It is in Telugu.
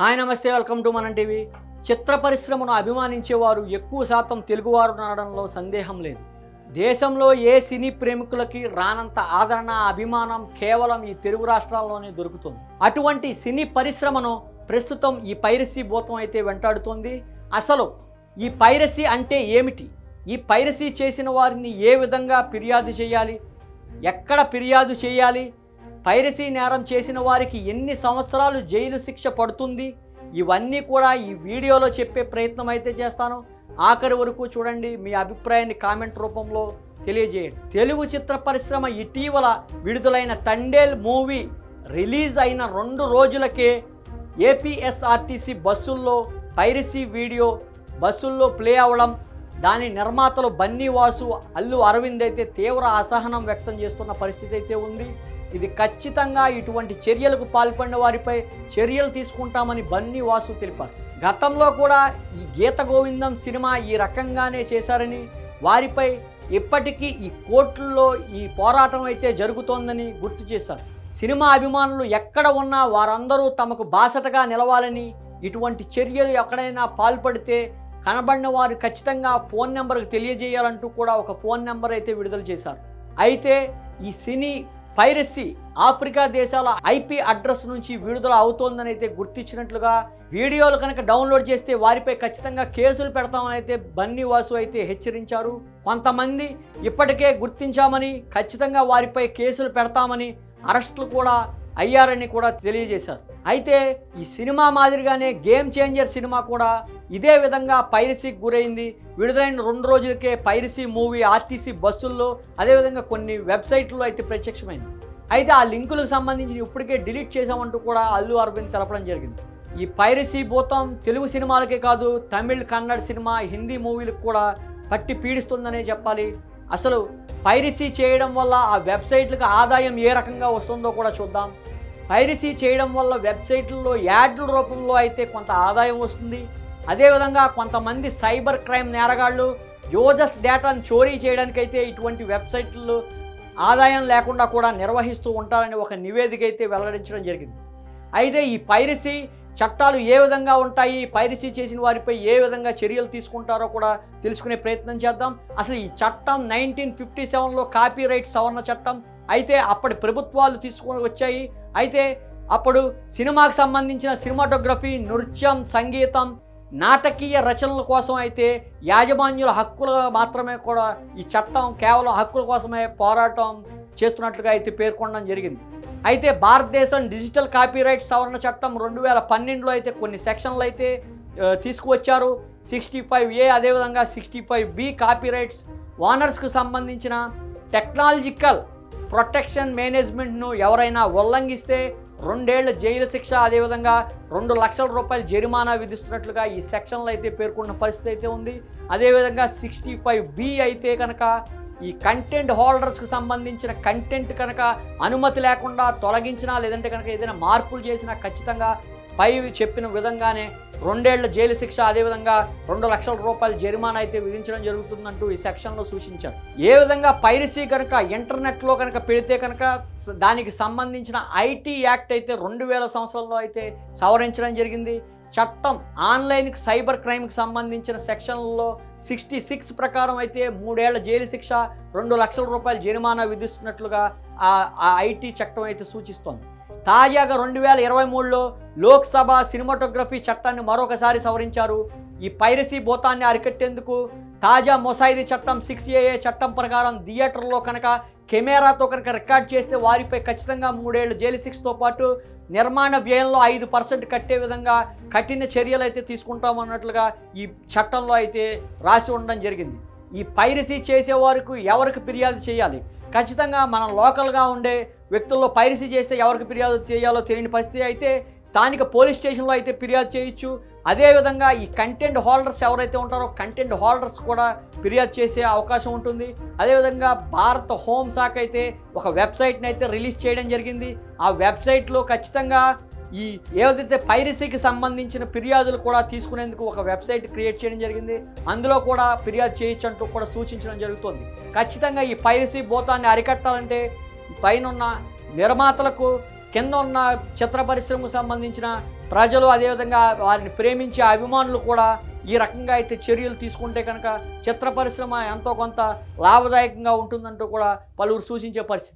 హాయ్ నమస్తే వెల్కమ్ టు మన టీవీ. చిత్ర పరిశ్రమను అభిమానించేవారు ఎక్కువ శాతం తెలుగువారు అనడంలో సందేహం లేదు. దేశంలో ఏ సినీ ప్రేమికులకి రానంత ఆదరణ అభిమానం కేవలం ఈ తెలుగు రాష్ట్రాల్లోనే దొరుకుతుంది. అటువంటి సినీ పరిశ్రమను ప్రస్తుతం ఈ పైరసీ భూతం అయితే వెంటాడుతోంది. అసలు ఈ పైరసీ అంటే ఏమిటి? ఈ పైరసీ చేసిన వారిని ఏ విధంగా ఫిర్యాదు చేయాలి? ఎక్కడ ఫిర్యాదు చేయాలి? పైరసీ నేరం చేసిన వారికి ఎన్ని సంవత్సరాలు జైలు శిక్ష పడుతుంది? ఇవన్నీ కూడా ఈ వీడియోలో చెప్పే ప్రయత్నం అయితే చేస్తాను. ఆఖరి వరకు చూడండి మీ అభిప్రాయాన్ని కామెంట్ రూపంలో తెలియజేయండి. తెలుగు చిత్ర పరిశ్రమ ఇటీవల విడుదలైన తండేల్ మూవీ రిలీజ్ అయిన రెండు రోజులకే ఏపీఎస్ఆర్టీసీ బస్సుల్లో పైరసీ వీడియో బస్సుల్లో ప్లే అవ్వడం దాని నిర్మాతలు బన్నీ వాసు అల్లు అరవింద్ అయితే తీవ్ర అసహనం వ్యక్తం చేస్తున్న పరిస్థితి అయితే ఉంది. ఇది ఖచ్చితంగా ఇటువంటి చర్యలకు పాల్పడిన వారిపై చర్యలు తీసుకుంటామని బన్నీ వాసు తెలిపారు. గతంలో కూడా ఈ గీత గోవిందం సినిమా ఈ రకంగానే చేశారని వారిపై ఇప్పటికీ ఈ కోర్టుల్లో ఈ పోరాటం అయితే జరుగుతోందని గుర్తు చేశారు. సినిమా అభిమానులు ఎక్కడ ఉన్నా వారందరూ తమకు బాసటగా నిలవాలని ఇటువంటి చర్యలు ఎక్కడైనా పాల్పడితే కనబడిన వారు ఖచ్చితంగా ఫోన్ నెంబర్కి తెలియజేయాలంటూ కూడా ఒక ఫోన్ నెంబర్ అయితే విడుదల చేశారు. అయితే ఈ సినీ పైరసీ ఆఫ్రికా దేశాల ఐపీ అడ్రస్ నుంచి విడుదల అవుతోందని అయితే గుర్తించినట్లుగా వీడియోలు కనుక డౌన్లోడ్ చేస్తే వారిపై ఖచ్చితంగా కేసులు పెడతామని అయితే బన్నీ వాసు అయితే హెచ్చరించారు. కొంతమంది ఇప్పటికే గుర్తించామని ఖచ్చితంగా వారిపై కేసులు పెడతామని అరెస్టులు కూడా అయ్యారని కూడా తెలియజేశారు. అయితే ఈ సినిమా మాదిరిగానే గేమ్ చేంజర్ సినిమా కూడా ఇదే విధంగా పైరసీకి గురైంది. విడుదలైన రెండు రోజులకే పైరసీ మూవీ ఆర్టీసీ బస్సుల్లో అదేవిధంగా కొన్ని వెబ్సైట్లో అయితే ప్రత్యక్షమైంది. అయితే ఆ లింకులకు సంబంధించి ఇప్పటికే డిలీట్ చేసామంటూ కూడా అల్లు అరవింద్ తెలపడం జరిగింది. ఈ పైరసీ భూతం తెలుగు సినిమాలకే కాదు తమిళ్ కన్నడ సినిమా హిందీ మూవీలకు కూడా పట్టి పీడిస్తుందనే చెప్పాలి. అసలు పైరసీ చేయడం వల్ల ఆ వెబ్సైట్లకు ఆదాయం ఏ రకంగా వస్తుందో కూడా చూద్దాం. పైరసీ చేయడం వల్ల వెబ్సైట్లలో యాడ్ల రూపంలో అయితే కొంత ఆదాయం వస్తుంది. అదేవిధంగా కొంతమంది సైబర్ క్రైమ్ నేరగాళ్ళు యూజర్స్ డేటాను చోరీ చేయడానికైతే ఇటువంటి వెబ్సైట్లు ఆదాయం లేకుండా కూడా నిర్వహిస్తూ ఉంటారని ఒక నివేదిక అయితే వెల్లడించడం జరిగింది. అయితే ఈ పైరసీ చట్టాలు ఏ విధంగా ఉంటాయి పైరసీ చేసిన వారిపై ఏ విధంగా చర్యలు తీసుకుంటారో కూడా తెలుసుకునే ప్రయత్నం చేద్దాం. అసలు ఈ చట్టం నైన్టీన్ ఫిఫ్టీ సెవెన్లో కాపీ రైట్ సవరణ చట్టం. అయితే అప్పటి ప్రభుత్వాలు తీసుకొని వచ్చాయి. అయితే అప్పుడు సినిమాకు సంబంధించిన సినిమాటోగ్రఫీ నృత్యం సంగీతం నాటకీయ రచనల కోసం అయితే యాజమాన్యుల హక్కులు మాత్రమే కూడా ఈ చట్టం కేవలం హక్కుల కోసమే పోరాటం చేస్తున్నట్లుగా అయితే పేర్కొనడం జరిగింది. అయితే భారతదేశం డిజిటల్ కాపీరైట్ సవరణ చట్టం రెండు వేల పన్నెండులో అయితే కొన్ని సెక్షన్లు అయితే తీసుకువచ్చారు. సిక్స్టీ ఫైవ్ ఏ అదేవిధంగా సిక్స్టీ ఫైవ్ బి కాపీరైట్స్ ఓనర్స్కు సంబంధించిన టెక్నాలజికల్ ప్రొటెక్షన్ మేనేజ్మెంట్ను ఎవరైనా ఉల్లంఘిస్తే రెండేళ్ళ జైలు శిక్ష అదేవిధంగా రెండు లక్షల రూపాయల జరిమానా విధిస్తున్నట్లుగా ఈ సెక్షన్లో అయితే పేర్కొన్న పరిస్థితి అయితే ఉంది. అదేవిధంగా సిక్స్టీ ఫైవ్ బి అయితే కనుక ఈ కంటెంట్ హోల్డర్స్కి సంబంధించిన కంటెంట్ కనుక అనుమతి లేకుండా తొలగించినా లేదంటే కనుక ఏదైనా మార్పులు చేసినా ఖచ్చితంగా పై చెప్పిన విధంగానే రెండేళ్ళ జైలు శిక్ష అదేవిధంగా రెండు లక్షల రూపాయల జరిమానా అయితే విధించడం జరుగుతుందంటూ ఈ సెక్షన్లో సూచించారు. ఏ విధంగా పైరసీ కనుక ఇంటర్నెట్లో కనుక పెడితే కనుక దానికి సంబంధించిన ఐటీ యాక్ట్ అయితే రెండు వేల సంవత్సరంలో అయితే సవరించడం జరిగింది. చట్టం ఆన్లైన్కి సైబర్ క్రైమ్కి సంబంధించిన సెక్షన్లలో సిక్స్టీ సిక్స్ ప్రకారం అయితే మూడేళ్ళ జైలు శిక్ష రెండు లక్షల రూపాయల జరిమానా విధిస్తున్నట్లుగా ఆ ఆ ఐటీ చట్టం అయితే సూచిస్తోంది. తాజాగా రెండు వేల ఇరవై మూడులో లోక్సభ సినిమాటోగ్రఫీ చట్టాన్ని మరొకసారి సవరించారు. ఈ పైరసీ భూతాన్ని అరికట్టేందుకు తాజా మొసాయిదీ చట్టం సిక్స్ ఏఏ చట్టం ప్రకారం థియేటర్లో కనుక కెమెరాతో కనుక రికార్డ్ చేస్తే వారిపై ఖచ్చితంగా మూడేళ్ళు జైలు శిక్షతో పాటు నిర్మాణ వ్యయంలో ఐదు పర్సెంట్ కట్టే విధంగా కఠిన చర్యలు అయితే తీసుకుంటామన్నట్లుగా ఈ చట్టంలో అయితే రాసి ఉండడం జరిగింది. ఈ పైరసీ చేసే వారికి ఎవరికి ఫిర్యాదు చేయాలి? ఖచ్చితంగా మనం లోకల్గా ఉండే వ్యక్తుల్లో పైరసీ చేస్తే ఎవరికి ఫిర్యాదు చేయాలో తెలియని పరిస్థితి అయితే స్థానిక పోలీస్ స్టేషన్లో అయితే ఫిర్యాదు చేయొచ్చు. అదేవిధంగా ఈ కంటెంట్ హోల్డర్స్ ఎవరైతే ఉంటారో కంటెంట్ హోల్డర్స్ కూడా ఫిర్యాదు చేసే అవకాశం ఉంటుంది. అదేవిధంగా భారత హోంశాఖ అయితే ఒక వెబ్సైట్ని అయితే రిలీజ్ చేయడం జరిగింది. ఆ వెబ్సైట్లో ఖచ్చితంగా ఈ ఏదైతే పైరసీకి సంబంధించిన ఫిర్యాదులు కూడా తీసుకునేందుకు ఒక వెబ్సైట్ క్రియేట్ చేయడం జరిగింది. అందులో కూడా ఫిర్యాదు చేయొచ్చు అంటూ కూడా సూచించడం జరుగుతుంది. ఖచ్చితంగా ఈ పైరసీ భూతాన్ని అరికట్టాలంటే పైన నిర్మాతలకు కింద ఉన్న చిత్ర పరిశ్రమకు సంబంధించిన ప్రజలు అదేవిధంగా వారిని ప్రేమించే అభిమానులు కూడా ఈ రకంగా అయితే చర్యలు తీసుకుంటే కనుక చిత్ర పరిశ్రమ ఎంతో కొంత లాభదాయకంగా ఉంటుందంటూ కూడా పలువురు సూచించే పరిస్థితి.